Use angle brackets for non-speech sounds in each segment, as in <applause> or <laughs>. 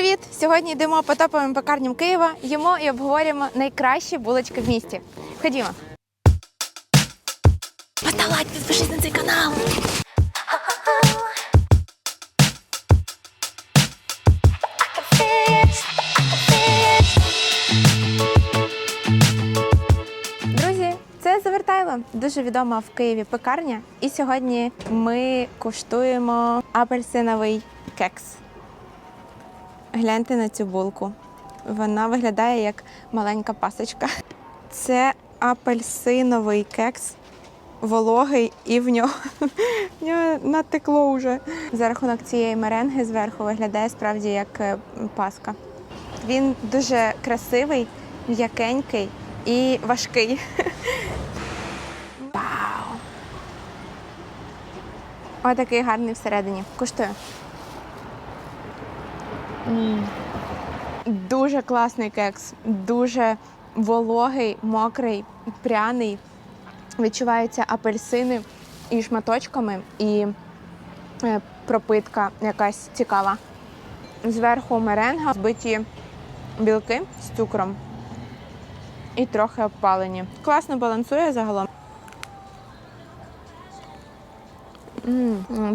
Привіт! Сьогодні йдемо по топовим пекарням Києва, їмо і обговорюємо найкращі булочки в місті. Ходімо. Постав лайк, підпишись на цей канал. Друзі, це завертайло. Дуже відома в Києві пекарня. І сьогодні ми куштуємо апельсиновий кекс. Гляньте на цю булку. Вона виглядає як маленька пасочка. Це апельсиновий кекс, вологий, і в нього, <laughs> в нього натекло вже. За рахунок цієї меренги зверху виглядає справді як е, паска. Він дуже красивий, м'якенький і важкий. <laughs> Вау! Отакий гарний всередині. Куштую. Дуже класний кекс, дуже вологий, мокрий, пряний. Відчуваються апельсини і шматочками, і е, пропитка якась цікава. Зверху меренга, збиті білки з цукром і трохи обпалені. Класно балансує загалом.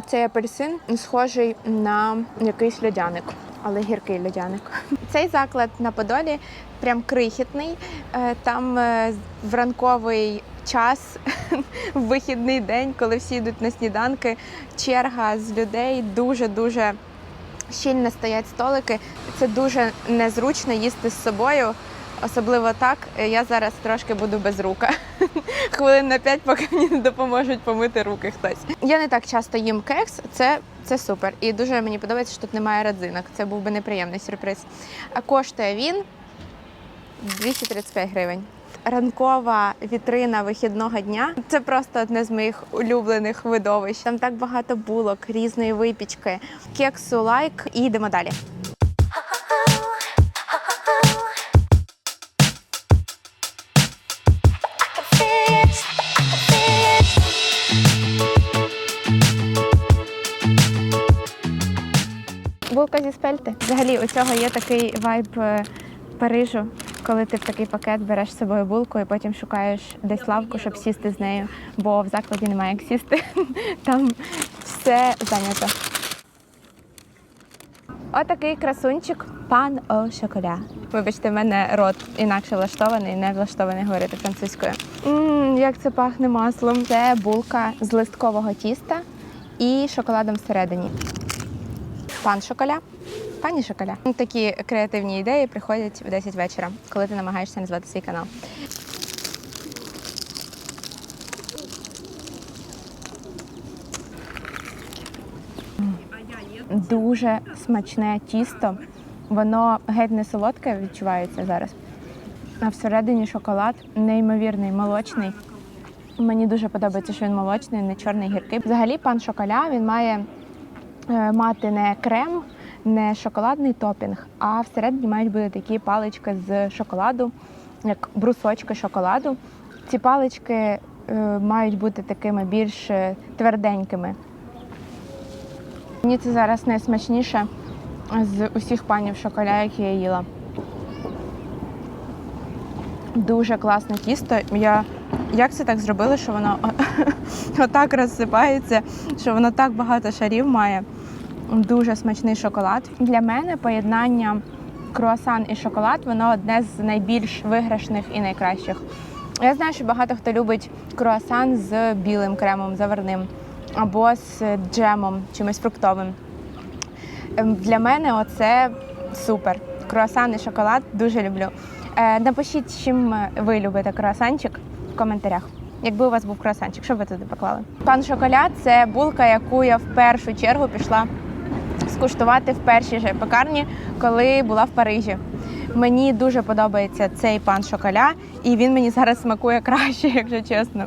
Цей апельсин схожий на якийсь льодяник, але гіркий льодяник. <laughs> Цей заклад на Подолі прям крихітний. Е, Там е, в ранковий час, в <laughs> вихідний день, коли всі йдуть на сніданки, черга з людей дуже-дуже щільно стоять столики. Це дуже незручно їсти з собою. Особливо так, е, я зараз трошки буду без рука. <laughs> Хвилин на п'ять, поки мені не допоможуть помити руки хтось. Я не так часто їм кекс, це, це супер. І дуже мені подобається, що тут немає родзинок. Це був би неприємний сюрприз. А коштує він 235 гривень. Ранкова вітрина вихідного дня це просто одне з моїх улюблених видовищ. Там так багато булок, різної випічки, кексу лайк і йдемо далі. Булка. Взагалі, у цього є такий вайб е, Парижу, коли ти в такий пакет береш з собою булку і потім шукаєш десь лавку, щоб сісти з нею, бо в закладі немає як сісти. <laughs> Там все зайнято. Отакий красунчик пан о шоколя. Вибачте, в мене рот інакше влаштований, не влаштований говорити французькою. Мм, як це пахне маслом. Це булка з листкового тіста і шоколадом всередині. Пан шоколя. Пані шоколя. Такі креативні ідеї приходять в 10 вечора, коли ти намагаєшся назвати свій канал. Дуже смачне тісто. Воно геть не солодке відчувається зараз. А всередині шоколад неймовірний, молочний. Мені дуже подобається, що він молочний, не чорний гіркий. Взагалі, пан шоколя він має е, мати не крем, не шоколадний топінг, а всередині мають бути такі палички з шоколаду, як брусочки шоколаду. Ці палички е, мають бути такими більш е, тверденькими. Мені це зараз найсмачніше з усіх панів шоколя, які я їла. Дуже класне тісто. Я... Як це так зробили, що воно <laughs> отак розсипається, що воно так багато шарів має. Дуже смачний шоколад. Для мене поєднання круасан і шоколад воно одне з найбільш виграшних і найкращих. Я знаю, що багато хто любить круасан з білим кремом заварним або з джемом, чимось фруктовим. Ем, Для мене оце супер. Круасан і шоколад дуже люблю. Е, Напишіть, чим ви любите круасанчик в коментарях. Якби у вас був круасанчик, що б ви туди поклали? Пан шоколяд це булка, яку я в першу чергу пішла скуштувати в першій же пекарні, коли була в Парижі. Мені дуже подобається цей пан шоколя, і він мені зараз смакує краще, <laughs> якщо чесно.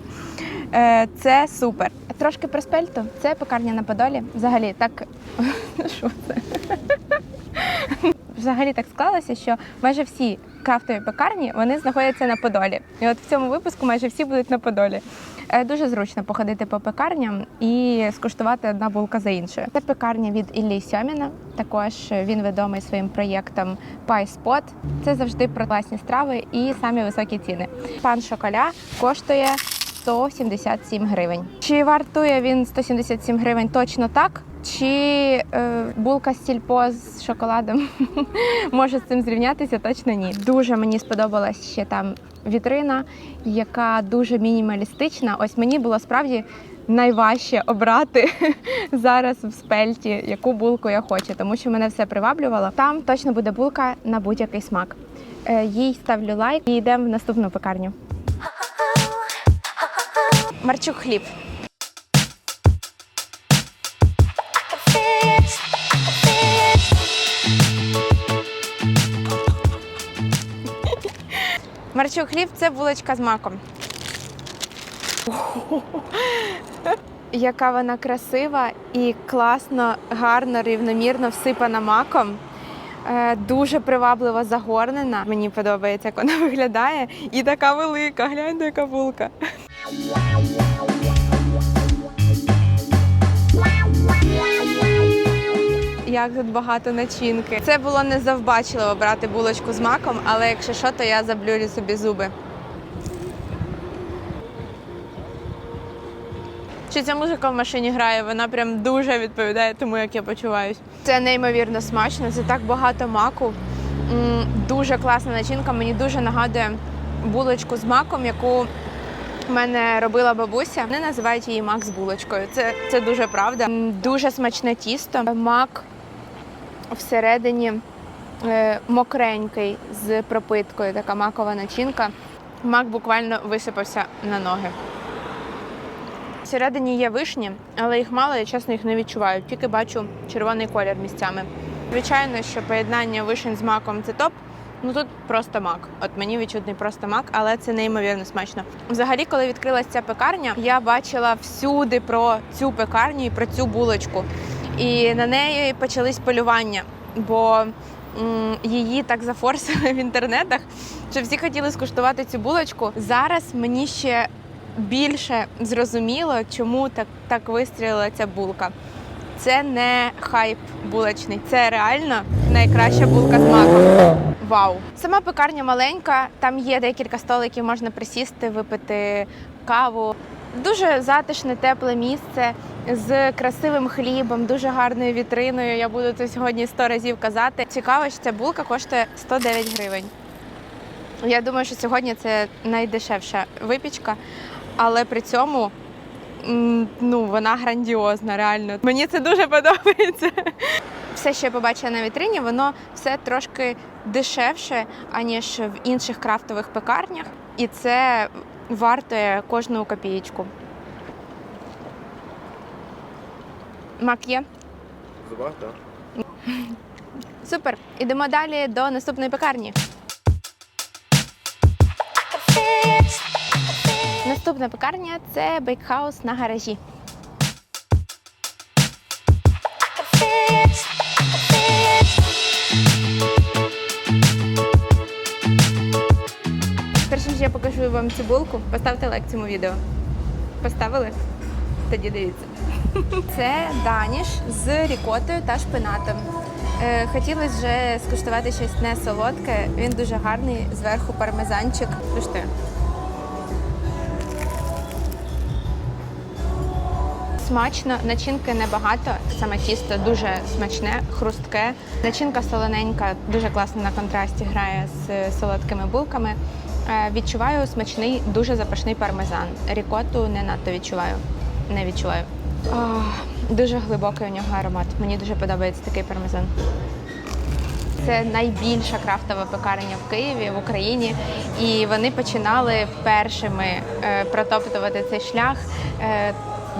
Е, Це супер. Трошки про спельту. Це пекарня на Подолі. Взагалі, так <laughs> що це? взагалі так склалося, що майже всі крафтові пекарні вони знаходяться на Подолі. І от в цьому випуску майже всі будуть на Подолі. Е, Дуже зручно походити по пекарням і скуштувати одна булка за іншою. Це пекарня від Іллі Сьоміна. Також він відомий своїм проєктом Pie Spot. Це завжди про класні страви і самі високі ціни. Пан Шоколя коштує 177 гривень. Чи вартує він 177 гривень точно так? Чи е, булка з сільпо з шоколадом <laughs> може з цим зрівнятися? Точно ні. Дуже мені сподобалась ще там вітрина, яка дуже мінімалістична. Ось мені було справді найважче обрати <laughs> зараз в спельті, яку булку я хочу, тому що мене все приваблювало. Там точно буде булка на будь-який смак. Е, Їй ставлю лайк і йдемо в наступну пекарню. Марчук хліб. Марчук хліб це булочка з маком. <laughs> Яка вона красива і класно, гарно, рівномірно всипана маком. Е, Дуже привабливо загорнена. Мені подобається, як вона <laughs> виглядає. І така велика. Гляньте, яка булка. Як тут багато начинки. Це було не завбачливо брати булочку з маком, але якщо що, то я заблюрю собі зуби. Чи ця музика в машині грає? Вона прям дуже відповідає тому, як я почуваюсь. Це неймовірно смачно, це так багато маку. Дуже класна начинка. Мені дуже нагадує булочку з маком, яку в мене робила бабуся. Вони називають її мак з булочкою. Це, це дуже правда. Дуже смачне тісто. Мак всередині е, мокренький з пропиткою, така макова начинка. Мак буквально висипався на ноги. Всередині є вишні, але їх мало, я чесно їх не відчуваю. Тільки бачу червоний колір місцями. Звичайно, що поєднання вишень з маком це топ. Ну тут просто мак. От мені відчутний просто мак, але це неймовірно смачно. Взагалі, коли відкрилася ця пекарня, я бачила всюди про цю пекарню і про цю булочку. І на неї почались полювання, бо її так зафорсили <laughs> в інтернетах, що всі хотіли скуштувати цю булочку. Зараз мені ще більше зрозуміло, чому так, так вистрілила ця булка. Це не хайп булочний, це реально найкраща булка з маком. Вау! Сама пекарня маленька, там є декілька столиків, можна присісти, випити каву. Дуже затишне, тепле місце з красивим хлібом, дуже гарною вітриною. Я буду це сьогодні сто разів казати. Цікаво, що ця булка коштує 109 гривень. Я думаю, що сьогодні це найдешевша випічка, але при цьому ну, вона грандіозна, реально. Мені це дуже <laughs> подобається. Все, що я побачила на вітрині, воно все трошки дешевше, аніж в інших крафтових пекарнях. І це вартує кожну копієчку. Мак є? Зуба, так. Супер. Ідемо далі до наступної пекарні. Наступна пекарня це бейкхаус на гаражі. Я покажу вам цю булку. Поставте лайк цьому відео. Поставили? Тоді дивіться. <laughs> Це даніш з рікотою та шпинатом. Е, Хотілося вже скуштувати щось не солодке. Він дуже гарний, зверху пармезанчик. Куштуємо. Смачно, начинки небагато, саме тісто дуже смачне, хрустке. Начинка солоненька, дуже класно на контрасті грає з солодкими булками. Е, Відчуваю смачний, дуже запашний пармезан. Рікоту не надто відчуваю. Не відчуваю. Ах, дуже глибокий у нього аромат. Мені дуже подобається такий пармезан. Це найбільша крафтова пекарня в Києві, в Україні. І вони починали першими е, протоптувати цей шлях е,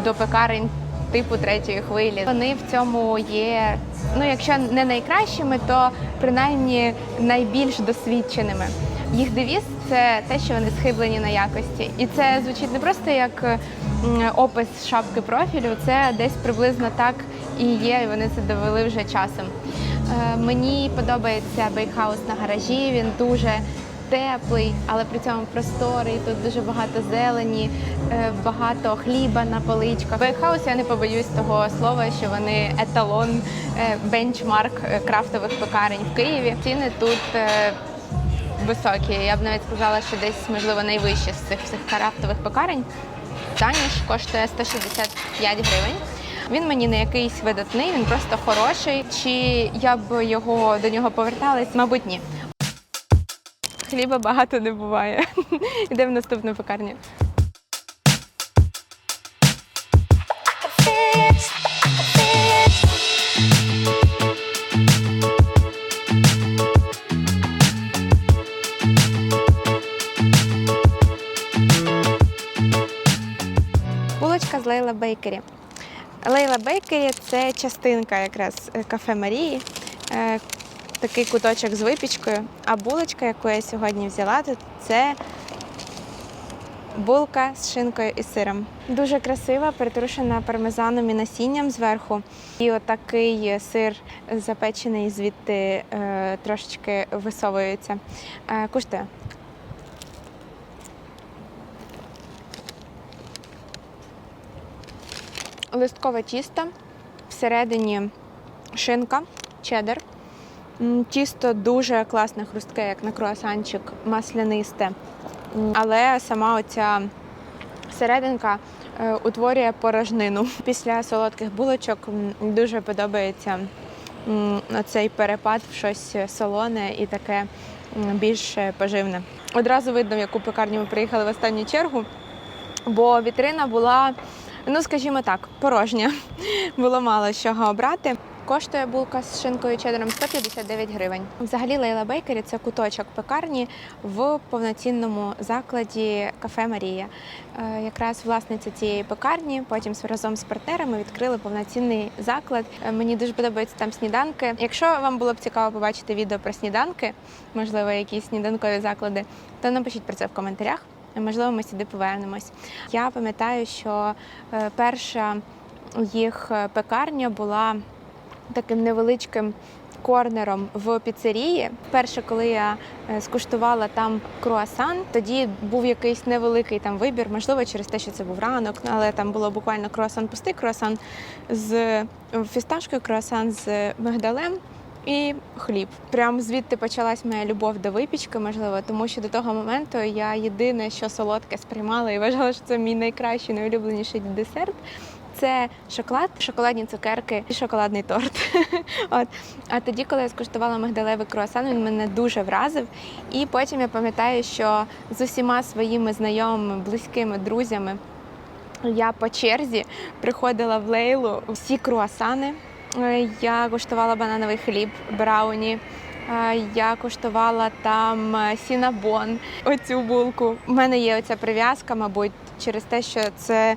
до пекарень типу третьої хвилі. Вони в цьому є, ну якщо не найкращими, то принаймні найбільш досвідченими. Їх девіз це те, що вони схиблені на якості. І це звучить не просто як опис шапки профілю, це десь приблизно так і є, і вони це довели вже часом. Е, Мені подобається бейкхаус на гаражі. Він дуже теплий, але при цьому просторий. Тут дуже багато зелені, е, багато хліба на поличках. Бейкхаус я не побоюсь того слова, що вони еталон, е, бенчмарк е, крафтових пекарень в Києві. Ціни тут е, високі. Я б навіть сказала, що десь можливо найвищі з цих всіх крафтових пекарень. Даніш коштує 165 гривень. Він мені не якийсь видатний, він просто хороший. Чи я б його до нього поверталась? Мабуть, ні. Хліба багато не буває. <laughs> Іде в наступну пекарню. Булочка з Лейла Бейкері. Лейла Бейкері це частинка якраз е, кафе Марії, е, такий куточок з випічкою. А булочка, яку я сьогодні взяла, це булка з шинкою і сиром. Дуже красива, притрушена пармезаном і насінням зверху. І отакий сир запечений звідти е, трошечки висовується. Куштує. Листкове тісто, всередині шинка, чеддер. М, Тісто дуже класне, хрустке, як на круасанчик, маслянисте. Але сама оця серединка е, утворює порожнину. <laughs> Після солодких булочок дуже подобається м, оцей перепад в щось солоне і таке більш поживне. Одразу видно, в яку пекарню ми приїхали в останню чергу, бо вітрина була ну скажімо так, порожня. Було мало з чого обрати. Коштує булка з шинкою чедером 159 гривень. Взагалі Лейла Бейкері це куточок пекарні в повноцінному закладі кафе Марія. Е, Якраз власниця цієї пекарні, потім разом з партнерами відкрили повноцінний заклад. Е, Мені дуже подобаються там сніданки. Якщо вам було б цікаво побачити відео про сніданки, можливо, якісь сніданкові заклади, то напишіть про це в коментарях. Можливо, ми сюди повернемось. Я пам'ятаю, що е, перша їх е, пекарня була таким невеличким корнером в піцерії. Перше, коли я е, скуштувала там круасан, тоді був якийсь невеликий там вибір, можливо, через те, що це був ранок, але там було буквально круасан пустий, круасан з фісташкою, круасан з мигдалем. І хліб. Прям звідти почалась моя любов до випічки, можливо, тому що до того моменту я єдине, що солодке сприймала і вважала, що це мій найкращий, найулюбленіший десерт. Це шоколад, шоколадні цукерки і шоколадний торт. <laughs> От. А тоді, коли я скуштувала мигдалевий круасан, він мене дуже вразив. І потім я пам'ятаю, що з усіма своїми знайомими, близькими друзями я по черзі приходила в лейлу всі круасани. Е, Я куштувала банановий хліб, брауні. Е, Я куштувала там е, сінабон, оцю булку. У мене є оця прив'язка, мабуть, через те, що це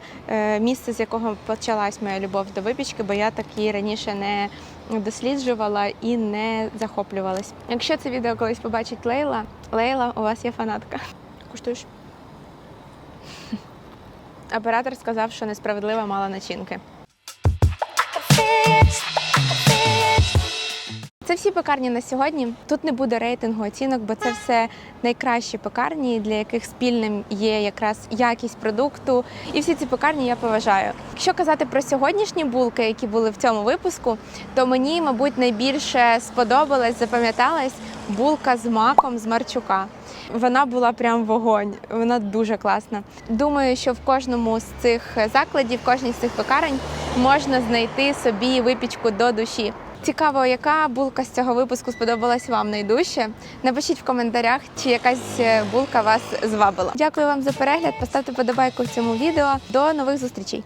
місце, з якого почалась моя любов до випічки, бо я так її раніше не досліджувала і не захоплювалась. Якщо це відео колись побачить Лейла, Лейла, у вас є фанатка. Куштуєш? Оператор сказав, що несправедлива мала начинки. Це всі пекарні на сьогодні. Тут не буде рейтингу оцінок, бо це все найкращі пекарні, для яких спільним є якраз якість продукту. І всі ці пекарні я поважаю. Якщо казати про сьогоднішні булки, які були в цьому випуску, то мені, мабуть, найбільше сподобалась, запам'яталась булка з маком з Марчука. Вона була прям вогонь, вона дуже класна. Думаю, що в кожному з цих закладів, в кожній з цих пекарень можна знайти собі випічку до душі. Цікаво, яка булка з цього випуску сподобалась вам найдужче. Напишіть в коментарях, чи якась е, булка вас звабила. Дякую вам за перегляд. Поставте подобайку в цьому відео. До нових зустрічей.